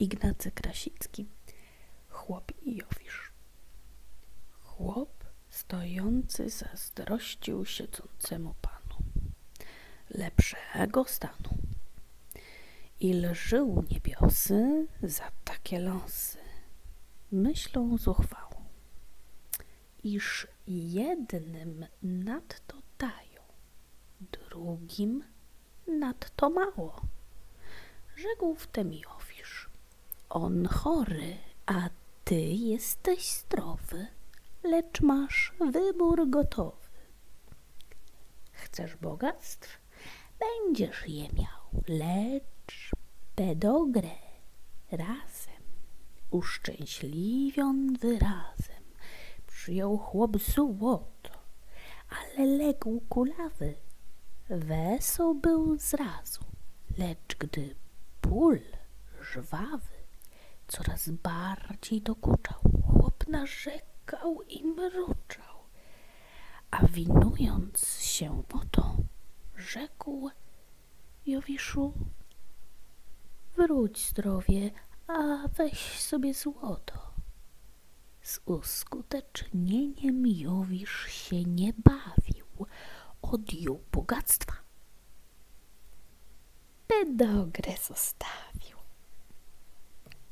Ignacy Krasicki. Chłop i Jowisz. Chłop stojący zazdrościł siedzącemu panu lepszego stanu. I lżył niebiosy za takie losy? Myślą zuchwałą. Iż jednym nadto dają drugim nadto mało. Rzekł wtem Jowisz on chory a ty jesteś zdrowy lecz masz wybór gotowy. Chcesz bogactw? Będziesz je miał lecz pedogrę razem uszczęśliwion wyrazem. Przyjął chłop złoto ale legł kulawy. Wesoł był zrazu lecz gdy ból żwawy coraz bardziej dokuczał. Chłop narzekał i mruczał. A winując się o to rzekł Jowiszu wróć zdrowie a weź sobie złoto. Z uskutecznieniem Jowisz się nie bawił. Odjął bogactwa. Pedogrę zostawił